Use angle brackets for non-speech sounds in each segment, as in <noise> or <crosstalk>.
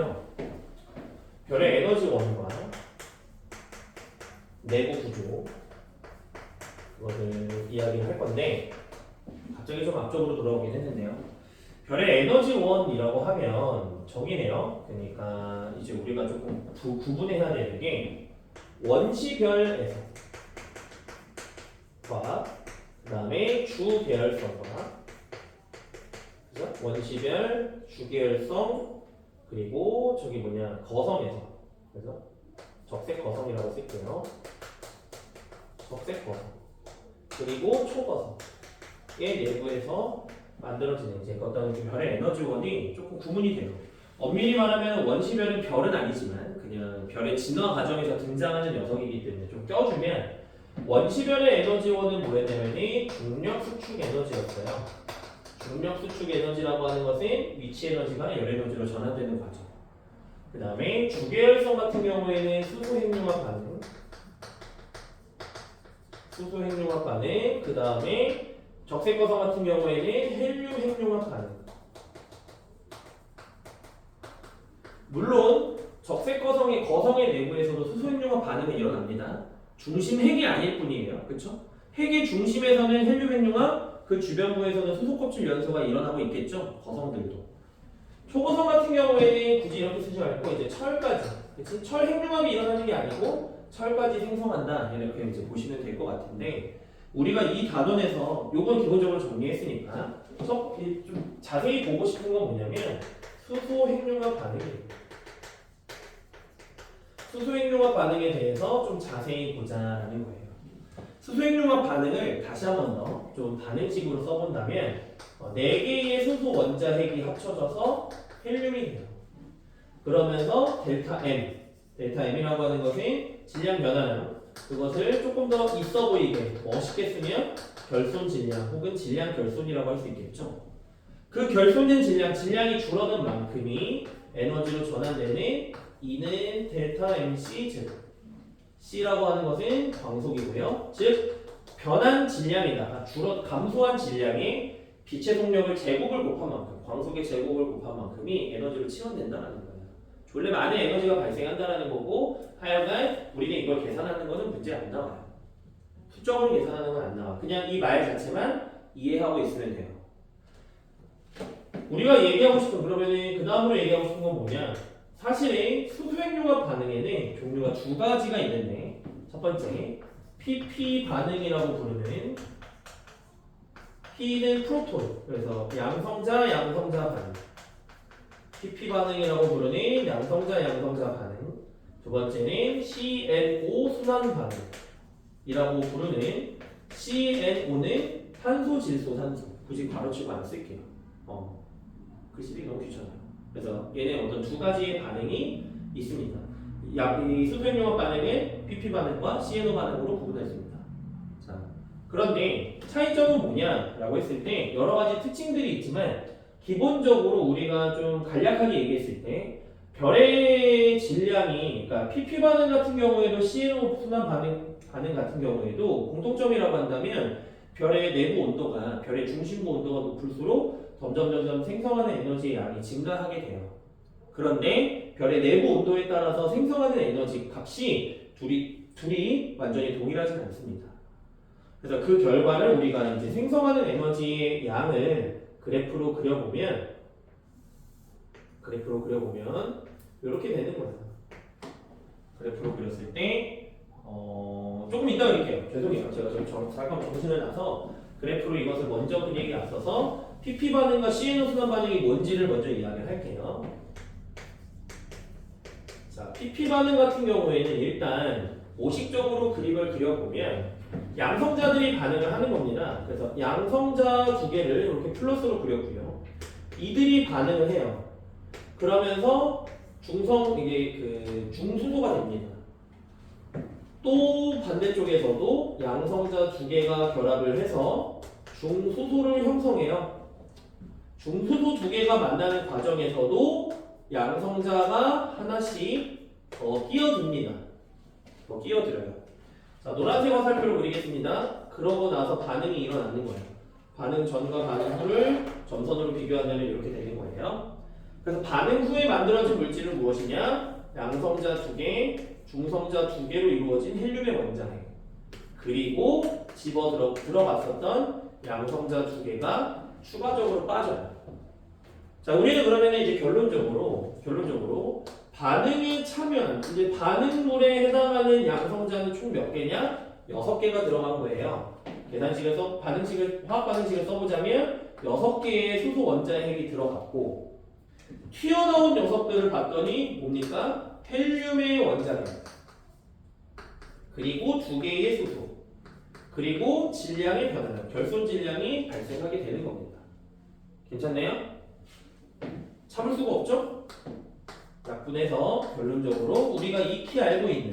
보면요. 별의 에너지 원과 내부 구조 그것을 이야기를 할 건데 갑자기 좀 앞쪽으로 돌아오긴 했는데요. 별의 에너지 원이라고 하면 정의네요. 그러니까 이제 우리가 조금 구, 구분해야 되는 게 원시별에서 과 그 다음에 주계열성과 그죠? 원시별, 주계열성 그리고 저기 뭐냐 거성에서 그래서 적색 거성이라고 쓸게요. 적색 거성 그리고 초거성 의 내부에서 만들어지는 이제 어떤 그 별의 에너지원이 조금 구분이 돼요. 엄밀히 말하면 원시별은 별은 아니지만 그냥 별의 진화 과정에서 등장하는 녀석이기 때문에 좀 껴주면 원시별의 에너지원은 뭐였냐면이 중력 수축 에너지였어요. 중력 수축 에너지라고 하는 것은 위치 에너지가 열 에너지로 전환되는 과정. 그 다음에 주계열성 같은 경우에는 수소 핵융합 반응, 수소 핵융합 반응, 그 다음에 적색거성 같은 경우에는 헬륨 핵융합 반응. 물론 적색거성의 거성의 내부에서도 수소 핵융합 반응이 일어납니다. 중심 핵이 아닐 뿐이에요. 그렇죠? 핵의 중심에서는 헬륨 핵융합, 그 주변부에서는 수소 껍질 연소가 일어나고 있겠죠. 거성들도. 초고성 같은 경우에는 굳이 이렇게 쓰지 말고 이제 철까지? 철 핵융합이 일어나는 게 아니고 철까지 생성한다 이렇게 이제 보시면 될 것 같은데 우리가 이 단원에서 요건 기본적으로 정리했으니까 첫, 이좀 자세히 보고 싶은 건 뭐냐면 수소 핵융합 반응이에요. 수소 핵융합 반응에 대해서 좀 자세히 보자라는 거예요. 수소 핵융합 반응을 다시 한 번 더 좀 반응식으로 써본다면 어, 4개의 수소 원자핵이 합쳐져서 헬륨이 돼요. 그러면서 델타 M, 델타 M이라고 하는 것은 질량 변화량 그것을 조금 더 있어 보이게 멋있게 쓰면 결손 질량 혹은 질량 결손이라고 할 수 있겠죠. 그 결손된 질량, 질량이 줄어든 만큼이 에너지로 전환되는 E는 델타 MC 제곱 C라고 하는 것은 광속이고요. 즉 변한 질량이다. 아, 줄어 감소한 질량이 빛의 속력을 제곱을 곱한 만큼, 광속의 제곱을 곱한 만큼이 에너지로 치환된다는 거예요. 원래 많은 에너지가 발생한다는 거고 하여간 우리는 이걸 계산하는 거는 문제 안 나와요. 수적으로 계산하는 건 안 나와. 그냥 이 말 자체만 이해하고 있으면 돼요. 우리가 얘기하고 싶은 그러면은 그 다음으로 얘기하고 싶은 건 뭐냐? 사실은 수소핵융합 반응에는 종류가 두 가지가 있는데 첫 번째 PP 반응이라고 부르는 P는 프로톤 그래서 양성자 양성자 반응. PP 반응이라고 부르는 양성자 양성자 반응. 두 번째는 CNO 순환 반응이라고 부르는 CNO는 탄소 질소 산소. 굳이 가로치고 안 쓸게요. 어 글씨들이 너무 귀찮아요 그래서 얘네 어떤 두 가지의 반응이 있습니다. 약, 이 수소핵융합 반응은 PP 반응과 CNO 반응으로 있습니다. 자 그런데 차이점은 뭐냐라고 했을 때 여러 가지 특징들이 있지만 기본적으로 우리가 좀 간략하게 얘기했을 때 별의 질량이 그러니까 PP 반응 같은 경우에도 CNO 순환 반응 반응 같은 경우에도 공통점이라고 한다면 별의 내부 온도가 별의 중심부 온도가 높을수록 점점 점점 생성하는 에너지의 양이 증가하게 돼요. 그런데 별의 내부 온도에 따라서 생성하는 에너지 값이 둘이 둘이 완전히 동일하지는 않습니다. 그래서 그 결과를 우리가 이제 생성하는 에너지의 양을 그래프로 그려보면 그래프로 그려보면 이렇게 되는 거예요. 그래프로 그렸을 때 어, 조금 이따 그릴게요. 죄송해요. 제가 지금 정- 잠깐 정신을 나서 그래프로 이것을 먼저 그리기 앞서서 PP 반응과 CNO 순환 반응이 뭔지를 먼저 이야기를 할게요. 자, PP 반응 같은 경우에는 일단 오식적으로 그림을 그려보면 양성자들이 반응을 하는 겁니다. 그래서 양성자 두 개를 이렇게 플러스로 그렸고요. 이들이 반응을 해요. 그러면서 중성 이게 그 중수소가 됩니다. 또 반대쪽에서도 양성자 두 개가 결합을 해서 중수소를 형성해요. 중수소 두 개가 만나는 과정에서도 양성자가 하나씩 더 끼어듭니다. 더 끼어들어요. 자, 노란색 화살표를 그리겠습니다. 그러고 나서 반응이 일어나는 거예요. 반응 전과 반응 후를 점선으로 비교하면 이렇게 되는 거예요. 그래서 반응 후에 만들어진 물질은 무엇이냐? 양성자 두 개, 중성자 두 개로 이루어진 헬륨의 원자핵. 그리고 집어 들어, 들어갔었던 양성자 두 개가 추가적으로 빠져요. 자, 우리는 그러면 이제 결론적으로, 결론적으로 반응에 참여한, 이제 반응물에 해당하는 양성자는 총 몇 개냐? 여섯 개가 들어간 거예요. 계산식을 써, 반응식을, 화학 반응식을 써보자면 여섯 개의 수소 원자핵이 들어갔고, 튀어나온 녀석들을 봤더니 뭡니까? 헬륨의 원자핵. 그리고 두 개의 수소. 그리고 질량의 변화, 결손 질량이 발생하게 되는 겁니다. 괜찮네요? 참을 수가 없죠? 약분해서 결론적으로 우리가 익히 알고 있는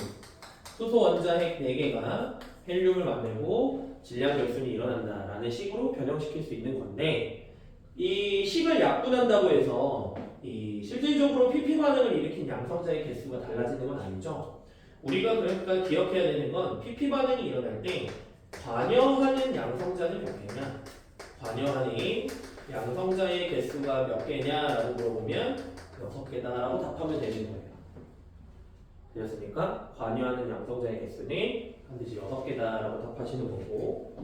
수소 원자핵 4개가 헬륨을 만들고 질량 결손이 일어난다라는 식으로 변형시킬 수 있는 건데 이 식을 약분한다고 해서 이 실질적으로 PP 반응을 일으킨 양성자의 개수가 달라지는 건 아니죠. 우리가 그러니까 기억해야 되는 건 PP 반응이 일어날 때 관여하는 양성자는 몇 개냐? 관여하는 양성자의 개수가 몇 개냐라고 물어보면 여섯 개다라고 답하면 되는 거예요. 되었습니까? 관여하는 양성자의 개수는 반드시 여섯 개다라고 답하시는 거고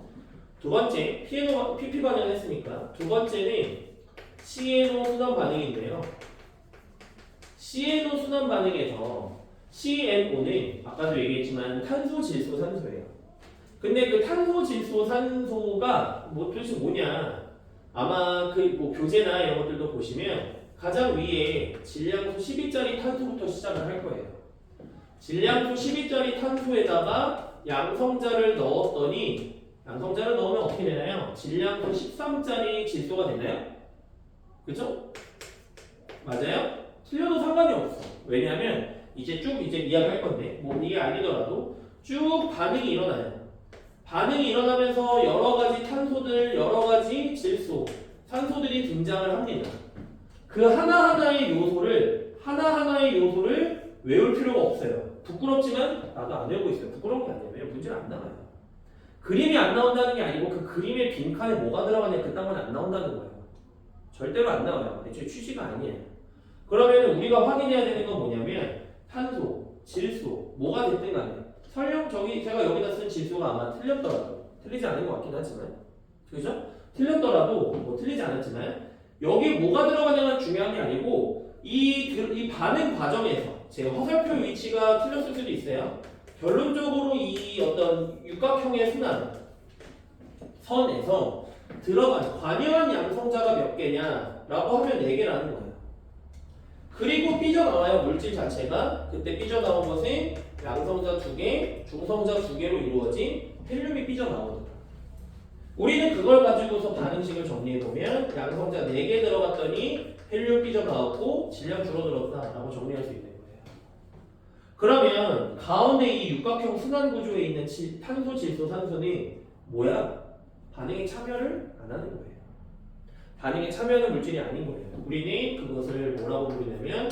두 번째 피에노 PP 반응을 했으니까 두 번째는 CNO 순환 반응인데요. CNO 순환 반응에서 CNO는 아까도 얘기했지만 탄소, 질소, 산소예요. 근데 그 탄소, 질소, 산소가 뭐 도대체 뭐냐? 아마 그 뭐 교재나 이런 것들도 보시면 가장 위에 질량수 12짜리 탄소부터 시작을 할 거예요. 질량수 12짜리 탄소에다가 양성자를 넣었더니 양성자를 넣으면 어떻게 되나요? 질량수 13짜리 질소가 되나요? 그죠? 맞아요? 틀려도 상관이 없어. 왜냐하면 이제 쭉 이제 이야기할 건데 뭐 이게 아니더라도 쭉 반응이 일어나요. 반응이 일어나면서 여러 가지 탄소들, 여러 가지 질소, 산소들이 등장을 합니다. 그 하나하나의 요소를, 하나하나의 요소를 외울 필요가 없어요. 부끄럽지만 나도 안 외우고 있어요. 부끄러운 게 아니에요. 왜냐면 문제는 안 나와요. 그림이 안 나온다는 게 아니고 그 그림의 빈칸에 뭐가 들어가냐 그딴 건 안 나온다는 거예요. 절대로 안 나와요. 애초에 취지가 아니에요. 그러면 우리가 확인해야 되는 건 뭐냐면 탄소, 질소, 뭐가 됐든 간에 설령 저기 제가 여기다 쓴 질소가 아마 틀렸더라도 틀리지 않은 것 같긴 하지만 그죠? 틀렸더라도 뭐 틀리지 않았지만 여기 뭐가 들어가냐가 중요한 게 아니고 이, 들- 이 반응 과정에서 제 화살표 위치가 틀렸을 수도 있어요. 결론적으로 이 어떤 육각형의 순환 선에서 들어간 관여한 양성자가 몇 개냐라고 하면 네 개라는 거예요. 그리고 삐져나와요 물질 자체가 그때 삐져나온 것은 양성자 두 개, 중성자 두 개로 이루어진 헬륨이 삐져나오더라. 우리는 그걸 가지고서 반응식을 정리해 보면 양성자 4개 들어갔더니 헬륨 삐져나왔고 질량 줄어들었다 라고 정리할 수 있는 거예요. 그러면 가운데 이 육각형 순환 구조에 있는 질- 탄소, 질소, 산소는 뭐야? 반응에 참여를 안 하는 거예요. 반응에 참여하는 물질이 아닌 거예요. 우리는 그것을 뭐라고 부르냐면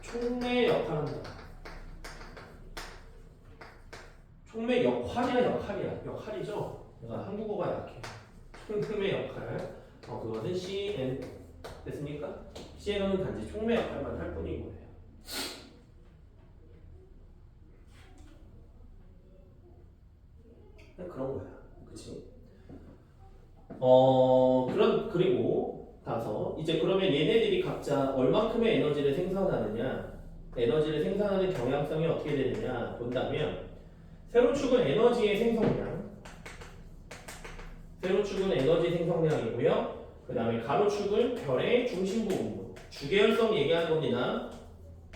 촉매 역할한다. 촉매 역할이야 역할이야 역할이죠. 내가 한국어가 약해. 촉매 역할. 어 그것은 CN 됐습니까? CN은 단지 촉매 역할만 할 뿐인 거예요. 그런 거야. 그치? 어 그런 그리고 다서 이제 그러면 얘네들이 각자 얼만큼의 에너지를 생산하느냐 에너지를 생산하는 경향성이 어떻게 되느냐 본다면 세로축은 에너지의 생성량. 세로축은 에너지 생성량이고요. 그 다음에 가로축은 별의 중심 부 분모 주계열성 얘기하는 겁니다.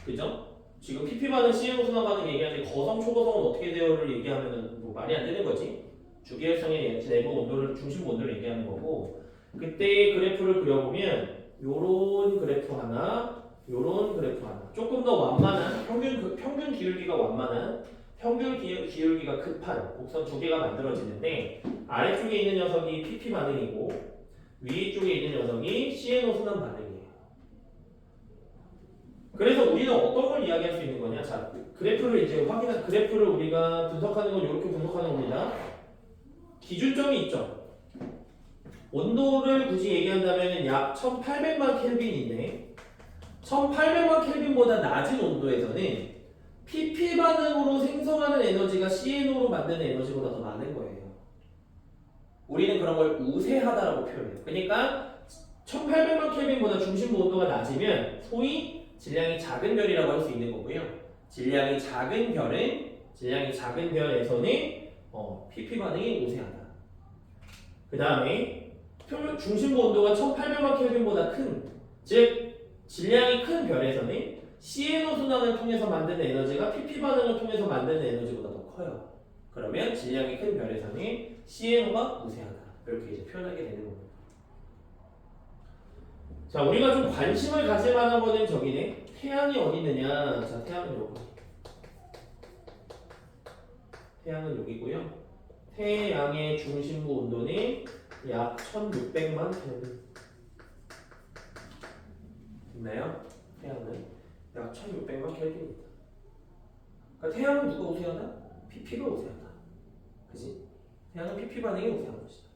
그죠? 지금 PP 반응, CM 순환 반응 얘기하는데 거성, 초거성은 어떻게 돼요를 얘기하면 뭐 말이 안 되는 거지? 주계열성의 내부 온도를 중심부 온도를 얘기하는 거고 그때 그래프를 그려보면 요런 그래프 하나 요런 그래프 하나. 조금 더 완만한 평균 그- 평균 기울기가 완만한 평균 기, 기울 기가 급한 곡선 두 개가 만들어지는데 아래쪽에 있는 녀석이 PP 반응이고 위쪽에 있는 녀석이 CNO 순환 반응이에요. 그래서 우리는 어떤 걸 이야기할 수 있는 거냐? 자, 그래프를 이제 확인한 그래프를 우리가 분석하는 건 이렇게 분석하는 겁니다. 기준점이 있죠. 온도를 굳이 얘기한다면 약 1800만 켈빈인데 1800만 켈빈보다 낮은 온도에서는 PP 반응으로 생성하는 에너지가 CNO로 만드는 에너지보다 더 많은 거예요. 우리는 그런 걸 우세하다라고 표현해요. 그러니까 1800만 켈빈보다 중심부 온도가 낮으면 소위 질량이 작은 별이라고 할 수 있는 거고요. 질량이 작은 별은 질량이 작은 별에서는 어, PP 반응이 우세하다. 그 다음에 중심부 온도가 1800만 켈빈보다 큰, 즉 질량이 큰 별에서는 CNO 순환을 통해서 만드는 에너지가 PP 반응을 통해서 만드는 에너지보다 더 커요. 그러면 질량이 큰 별에서는 CNO가 우세하다. 이렇게 이제 표현하게 되는 겁니다. 자, 우리가 좀 관심을 가질 만한 거는 저기네. 태양이 어디 있느냐? 자, 태양은 여기. 태양은 여기고요. 태양의 중심부 온도는 약 1600만 켈빈. 있나요? 태양은 약 1600만 켈빈입니다. 그러니까 태양은 누가 우세하다? PP가 우세하다. 그지? 태양은 PP 반응이 우세한 것이다.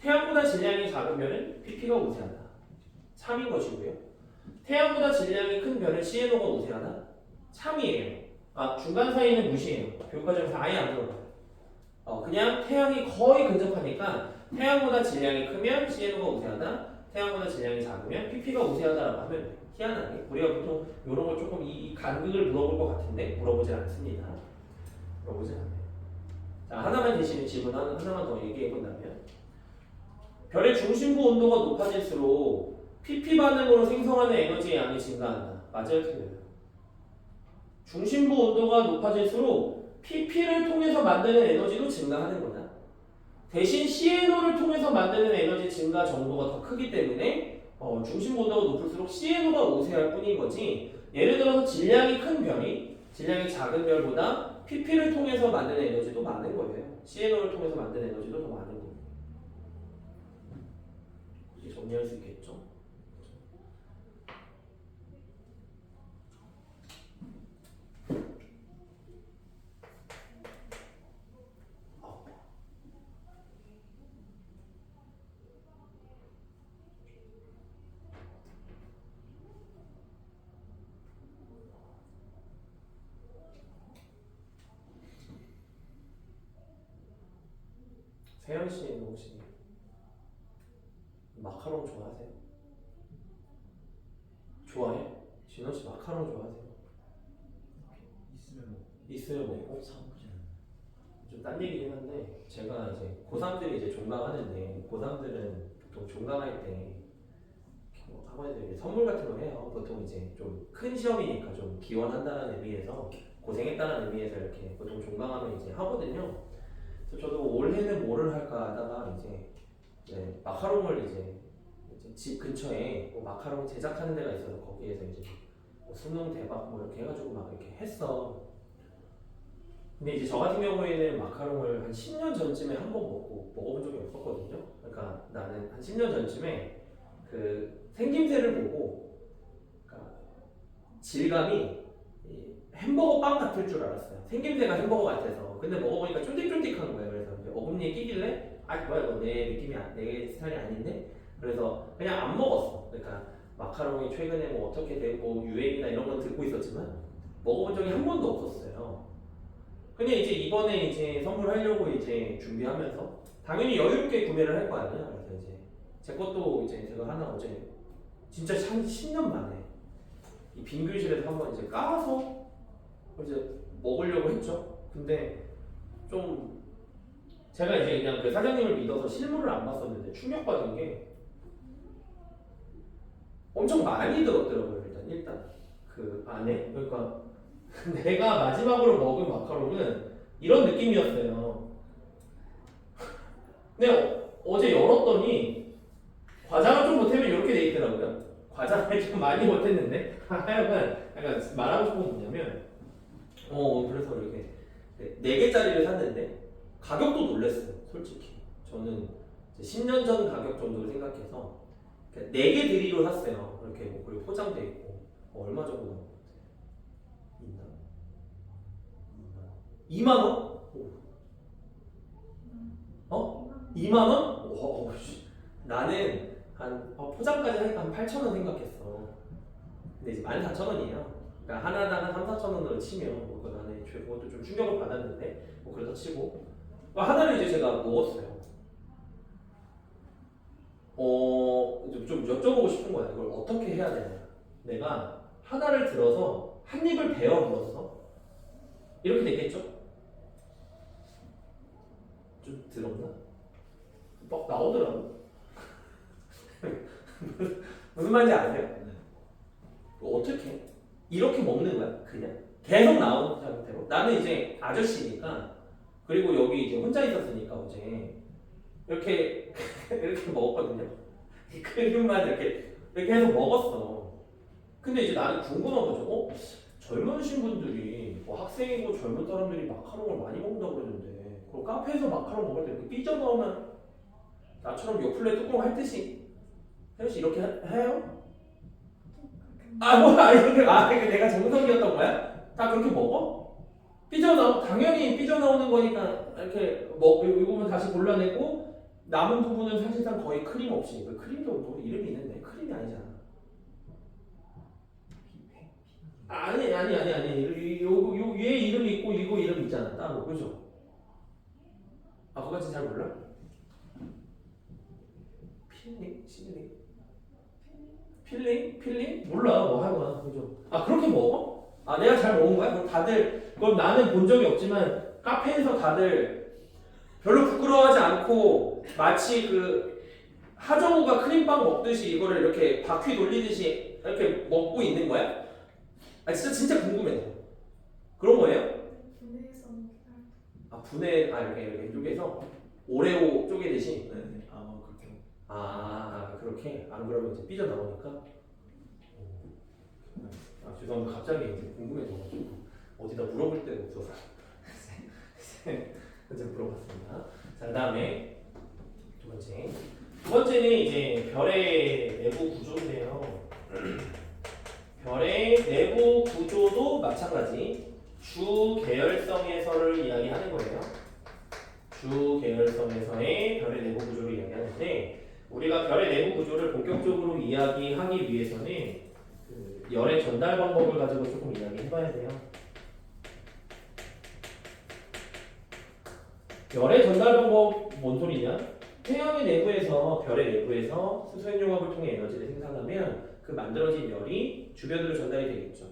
태양보다 질량이 작은 별은 PP가 우세하다. 참인 것이고요. 태양보다 질량이 큰 별은 CNO가 우세하다. 참이에요. 아 중간 사이는 무시해요. 교과정에서 아예 안 들어가요. 어, 그냥 태양이 거의 근접하니까 태양보다 질량이 크면 CNO가 우세하다. 태양보다 질량이 작으면 PP가 우세하다라고 하면 돼요. 희한하게 우리가 보통 이런 걸 조금 이 간극을 물어볼 것 같은데 물어보질 않습니다. 물어보질 않아요. 자 하나만 대신에 질문 하나, 하나만 더 얘기해 본다면 별의 중심부 온도가 높아질수록 PP 반응으로 생성하는 에너지의 양이 증가한다. 맞아요, 틀려요? 중심부 온도가 높아질수록 PP를 통해서 만드는 에너지도 증가하는 거다. 대신 CNO를 통해서 만드는 에너지 증가 정도가 더 크기 때문에 어, 중심부 온도가 높을수록 CNO가 우세할 뿐인 거지. 예를 들어서 질량이 큰 별이 질량이 작은 별보다 PP를 통해서 만드는 에너지도 많은 거예요. CNO를 통해서 만드는 에너지도 더 많은 거예요. 이제 정리할 수 있겠죠? 세현 씨는 혹시 마카롱 좋아하세요? 좋아해? 진호 씨 마카롱 좋아하세요? 있으면 뭐 있으면 먹고 사먹지 좀 딴 얘기긴 한데 제가 이제 고3들이 이제 종강하는데 고3들은 보통 종강할 때 뭐 학원에서 선물 같은 걸 해요. 보통 이제 좀 큰 시험이니까 좀 기원한다는 의미에서 고생했다는 의미에서 이렇게 보통 종강하면 이제 하거든요. 저도 올해는 뭐를 할까 하다가 이제 네, 마카롱을 이제, 집 근처에 뭐 마카롱 제작하는 데가 있어서 거기에서 이제 뭐 수능 대박 뭐 이렇게 해가지고 막 이렇게 했어. 근데 이제 저 같은 경우에는 마카롱을 한 10년 전쯤에 한 번 먹고 먹어본 적이 없었거든요. 그러니까 나는 한 10년 전쯤에 그 생김새를 보고 그러니까 질감이 이 햄버거 빵 같을 줄 알았어요. 생김새가 햄버거 같아서. 근데 먹어보니까 쫀득쫀득한 거예요. 그래서 이제 어금니에 끼길래 아 뭐야 이거 내 느낌이 안- 내 스타일이 아닌데. 그래서 그냥 안 먹었어. 그러니까 마카롱이 최근에 뭐 어떻게 되고 유행이나 이런 건 듣고 있었지만 먹어본 적이 한 번도 없었어요. 근데 이제 이번에 이제 선물하려고 이제 준비하면서 당연히 여유롭게 구매를 할 거 아니야. 그래서 이제 제 것도 이제 제가 하나 어제 진짜 한 10년 만에 이 빈 교실에서 한번 이제 까서 이제 먹으려고 했죠. 근데 좀 제가 이제 그냥 그 사장님을 믿어서 실물을 안 봤었는데 충격받은 게 엄청 많이 들었더라고요. 일단 일단 그 안에 그러니까 <laughs> 내가 마지막으로 먹은 마카롱은 이런 느낌이었어요. 근데 어, 어제 열었더니 과장을 좀 못하면 이렇게 돼 있더라고요. 과장을 좀 많이 못했는데 <laughs> 하여간 약간 말하고 싶은 건 뭐냐면 어 그래서 이렇게 네 개짜리를 샀는데 가격도 놀랐어요. 솔직히 저는 이제 10년 전 가격 정도를 생각해서 네개 드리로 샀어요. 이렇게 뭐 그리고 포장돼 있고 어, 얼마 정도 나온 것 같아요? 있나? 2만 원? 오. 어? 2만 원? 와, 씨. 나는 한 어, 포장까지 하니까 한 8천 원 생각했어. 근데 이제 14,000원이에요. 그러니까 하나당 한 3, 4,000원으로 치면 뭐 그건 안에 그것도 좀 충격을 받았는데 뭐 그렇다 치고 어, 하나를 이제 제가 먹었어요. 어, 좀, 좀 여쭤보고 싶은 거야. 이걸 어떻게 해야 되냐. 내가 하나를 들어서 한 입을 베어 물었어. 이렇게 되겠죠? 좀 들었나? 막 나오더라고. <laughs> 무슨 말인지 아세요? 네. 어떻게? 이렇게 먹는 거야? 그냥 계속 나오는 상태로. 나는 이제 아저씨니까 그리고 여기 이제 혼자 있었으니까 어제 이렇게 <laughs> 이렇게 먹었거든요. 이 크림만 이렇게 이렇게 해서 먹었어. 근데 이제 나는 궁금한 거죠. 어? 젊으신 분들이 뭐 학생이고 젊은 사람들이 마카롱을 많이 먹는다고 그러는데 그럼 카페에서 마카롱 먹을 때 이렇게 삐져 나오면 나처럼 요플레 뚜껑 할 듯이 혜연 씨 이렇게 하- 해요? 아 뭐야 이렇게 아 이게 내가 정석이었던 거야? 다 그렇게 먹어? 삐져나 당연히 삐져나오는 거니까 이렇게 먹 이 부분 다시 골라내고 남은 부분은 사실상 거의 크림 없이 그 크림도 뭐 이름이 있는데 크림이 아니잖아. 아니 아니 아니 아니 요요 얘 이름이 있고 이거 이름 있잖아 따로 그죠? 아 그거까지 잘 몰라? 필링 시드링 필링 필링 몰라 뭐 하여간 그죠? 아 그렇게 먹어? 아 내가 잘 먹은 거야? 그럼 다들 그럼 나는 본 적이 없지만 카페에서 다들 별로 부끄러워하지 않고 마치 그 하정우가 크림빵 먹듯이 이거를 이렇게 바퀴 돌리듯이 이렇게 먹고 있는 거야? 아 진짜 진짜 궁금해. 그런 거예요? 분해해서 아 분해 아 이렇게 이렇게 쪼개서 오레오 쪼개듯이. 네. 그렇게. 아, 아 그렇게 안 그러면 이제 삐져 나오니까. 아 죄송합니다. 갑자기 이제 궁금해져가지고 어디다 물어볼 데가 없어서 <laughs> 이제 물어봤습니다. 자 그 다음에 두 번째 두 번째는 이제 별의 내부 구조인데요. 별의 내부 구조도 마찬가지 주 계열성에서를 이야기하는 거예요. 주 계열성에서의 별의 내부 구조를 이야기하는데 우리가 별의 내부 구조를 본격적으로 이야기하기 위해서는 그 열의 전달 방법을 가지고 조금 이야기해봐야 돼요. 열의 전달 방법 뭔 소리냐? 태양의 내부에서 별의 내부에서 수소연 융합을 통해 에너지를 생산하면 그 만들어진 열이 주변으로 전달이 되겠죠.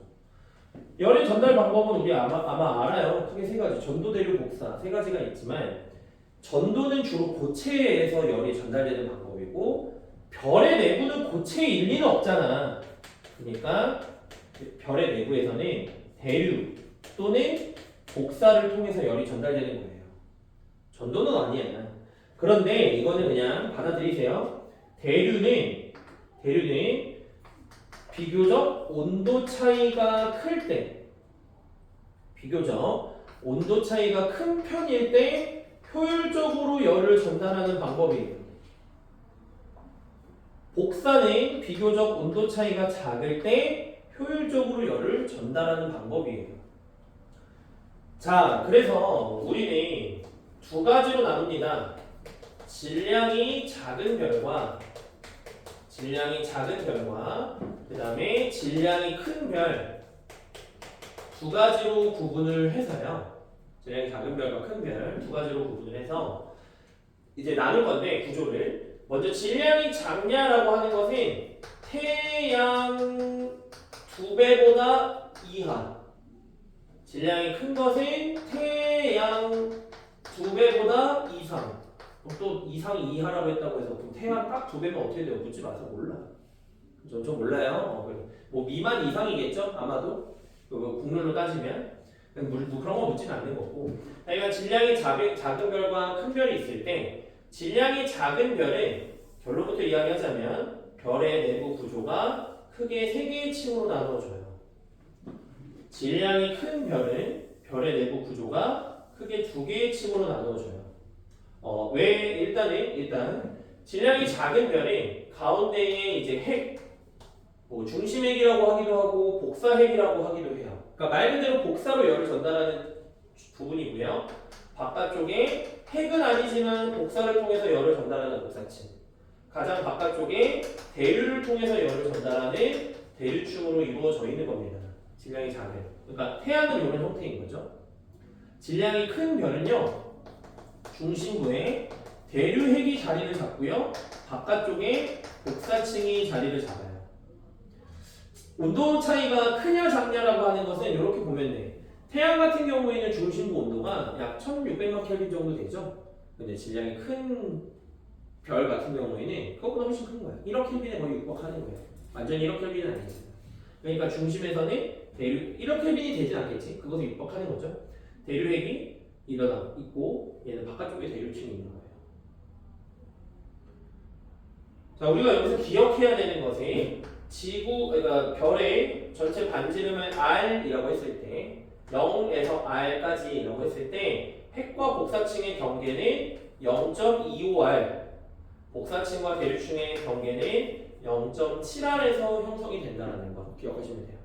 열의 전달 방법은 우리 아마 아마 알아요. 크게 세 가지. 전도, 대류, 복사 세 가지가 있지만 전도는 주로 고체에서 열이 전달되는 방법이고 별의 내부는 고체일 리는 없잖아. 그러니까 별의 내부에서는 대류 또는 복사를 통해서 열이 전달되는 거예요. 전도는 아니야. 그런데 이거는 그냥 받아들이세요. 대류는 대류는 비교적 온도 차이가 클 때, 비교적 온도 차이가 큰 편일 때 효율적으로 열을 전달하는 방법이에요. 복사는 비교적 온도 차이가 작을 때 효율적으로 열을 전달하는 방법이에요. 자, 그래서 우리는 두 가지로 나눕니다. 질량이 작은 별과 질량이 작은 별과 그 다음에 질량이 큰 별 두 가지로 구분을 해서요. 질량이 작은 별과 큰 별 두 가지로 구분을 해서 이제 나눌 건데 구조를. 먼저 질량이 작냐라고 하는 것은 태양 두 배보다 이하. 질량이 큰 것은 태양 두 배보다 이상. 또 이상이 이하라고 했다고 해서 그럼 태양 딱 두 배면 어떻게 돼요? 묻지 마세요. 몰라 저, 저 몰라요. 어. 뭐 미만 이상이겠죠? 아마도. 그거 국룰로 따지면 물, 뭐 그런 거 묻지는 않는 거고. 그러니까 질량이 작은, 작은 별과 큰 별이 있을 때 질량이 작은 별은 결론부터 이야기하자면 별의 내부 구조가 크게 세 개의 층으로 나누어져요. 질량이 큰 별은 별의 내부 구조가 크게 두 개의 층으로 나누어져요. 어, 왜 일단은 일단 질량이 작은 별이 가운데에 이제 핵, 뭐 중심핵이라고 하기도 하고 복사핵이라고 하기도 해요. 그러니까 말 그대로 복사로 열을 전달하는 부분이고요. 바깥쪽에 핵은 아니지만 복사를 통해서 열을 전달하는 복사층. 가장 바깥쪽에 대류를 통해서 열을 전달하는 대류축으로 이루어져 있는 겁니다. 질량이 작은. 그러니까 태양은 이런 형태인 거죠. 질량이 큰 별은요. 중심부에 대류 핵이 자리를 잡고요. 바깥쪽에 복사층이 자리를 잡아요. 온도 차이가 크냐 작냐라고 하는 것은 이렇게 보면 돼. 태양 같은 경우에는 중심부 온도가 약 1600만 켈빈 정도 되죠. 근데 질량이 큰 별 같은 경우에는 그것보다 훨씬 큰 거야. 1억 켈빈에 거의 육박하는 거예요. 완전히 1억 켈빈은 아니에요. 그러니까 중심에서는 대류 1억 켈빈이 되진 않겠지. 그것도 육박하는 거죠. 대류핵이 일어나 있고 얘는 바깥쪽에 대류층이 있는 거예요. 자, 우리가 여기서 기억해야 되는 것이 지구 그러니까 별의 전체 반지름을 r이라고 했을 때 0에서 r까지라고 했을 때 핵과 복사층의 경계는 0.25r 복사층과 대류층의 경계는 0.7r에서 형성이 된다는 거 기억하시면 돼요.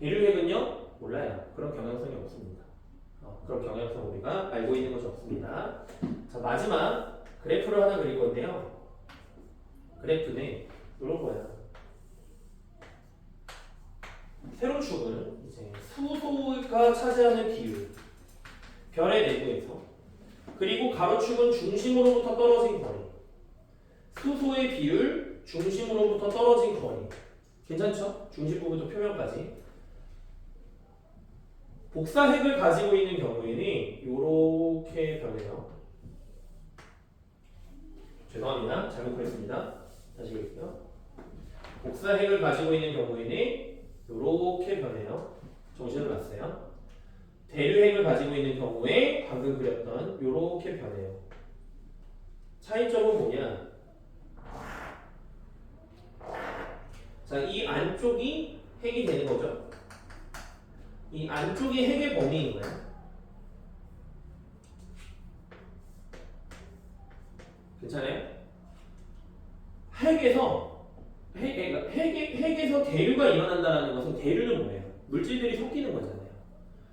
대류핵은요 몰라요. 그런 경향성이 없습니다. 어, 그런 경향성 우리가 알고 있는 것이 없습니다. 자 마지막 그래프를 하나 그릴 건데요. 그래프는 이런 거야. 세로 축은 이제 수소가 차지하는 비율, 별의 내부에서 그리고 가로축은 중심으로부터 떨어진 거리. 수소의 비율, 중심으로부터 떨어진 거리. 괜찮죠? 중심 부분도 표면까지. 복사핵을 가지고 있는 경우에는 이렇게 변해요. 죄송합니다. 잘못 그렸습니다. 그릴게요. 복사핵을 가지고 있는 경우에는 이렇게 변해요. 정신을 놨어요. 대류핵을 가지고 있는 경우에 방금 그렸던 이렇게 변해요. 차이점은 뭐냐? 자, 이 안쪽이 핵이 되는 거죠. 이 안쪽이 핵의 범위인 거예요. 괜찮아요? 핵에서 핵, 핵, 핵에서 대류가 일어난다는 것은 대류는 뭐예요? 물질들이 섞이는 거잖아요.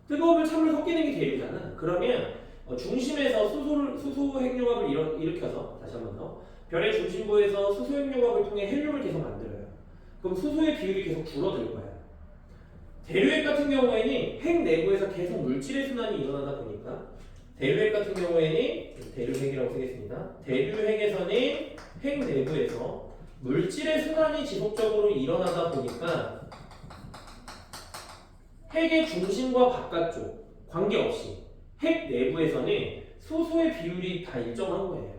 뜨거우면 찬물 섞이는 게 대류잖아. 그러면 어, 중심에서 수소를 수소 핵융합을 일어, 일으켜서 다시 한번 더 별의 중심부에서 수소 핵융합을 통해 헬륨을 계속 만들어요. 그럼 수소의 비율이 계속 줄어들 거예요. 대류핵 같은 경우에는 핵 내부에서 계속 물질의 순환이 일어나다 보니까 대류핵 같은 경우에는 대류핵이라고 쓰겠습니다. 대류핵에서는 핵 내부에서 물질의 순환이 지속적으로 일어나다 보니까 핵의 중심과 바깥쪽 관계없이 핵 내부에서는 수소의 비율이 다 일정한 거예요.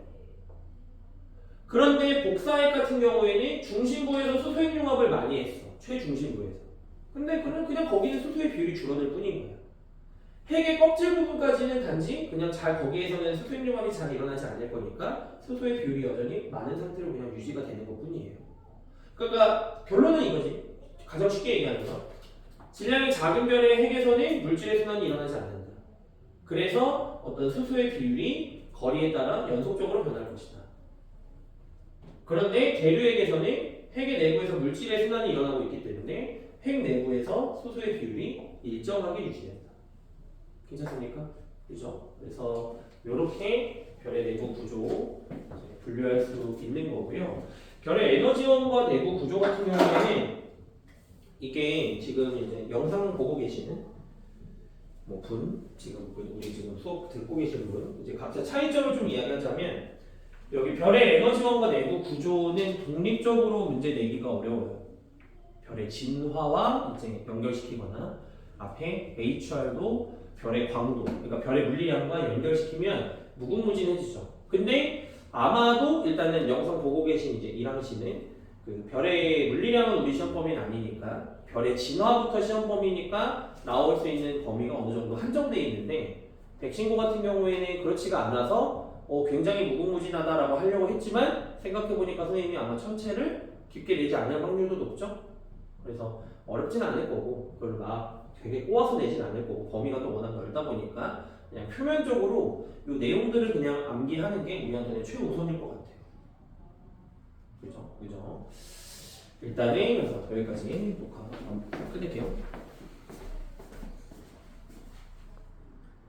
그런데 복사핵 같은 경우에는 중심부에서 수소핵 융합을 많이 했어. 최중심부에서. 근데 그냥, 거기는 수소의 비율이 줄어들 뿐인 거야. 핵의 껍질 부분까지는 단지 그냥 잘 거기에서는 수소핵 융합이 잘 일어나지 않을 거니까 수소의 비율이 여전히 많은 상태로 그냥 유지가 되는 것 뿐이에요. 그러니까 결론은 이거지. 가장 쉽게 얘기하는 거. 질량이 작은 별의 핵에서는 물질의 순환이 일어나지 않는다. 그래서 어떤 수소의 비율이 거리에 따라 연속적으로 변할 것이다. 그런데 대류핵에서는 핵의 내부에서 물질의 순환이 일어나고 있기 때문에 핵 내부에서 수소의 비율이 일정하게 유지된다. 괜찮습니까? 그죠? 그래서 이렇게 별의 내부 구조 분류할 수 있는 거고요. 별의 에너지원과 내부 구조 같은 경우에는 이게 지금 이제 영상 보고 계시는 뭐 분, 지금 그 우리 지금 수업 듣고 계시는 분, 이제 각자 차이점을 좀 이야기하자면 여기 별의 에너지원과 내부 구조는 독립적으로 문제 내기가 어려워요. 별의 진화와 이제 연결시키거나 앞에 HR도 별의 광도, 그러니까 별의 물리량과 연결시키면 무궁무진해지죠. 근데 아마도 일단은 영상 보고 계신 이제 이랑 씨는 그 별의 물리량은 우리 시험 범위는 아니니까 별의 진화부터 시험 범위니까 나올 수 있는 범위가 어느 정도 한정돼 있는데 백신고 같은 경우에는 그렇지가 않아서 어, 굉장히 무궁무진하다라고 하려고 했지만 생각해보니까 선생님이 아마 천체를 깊게 내지 않을 확률도 높죠. 그래서 어렵진 않을 거고 그걸 막 되게 꼬아서 내진 않을 거고 범위가 또 워낙 넓다 보니까 그냥 표면적으로 이 내용들을 그냥 암기하는 게 우리한테는 최우선일 것 같아요. 그죠? 그죠? 일단은 여기까지 녹화 끝낼게요.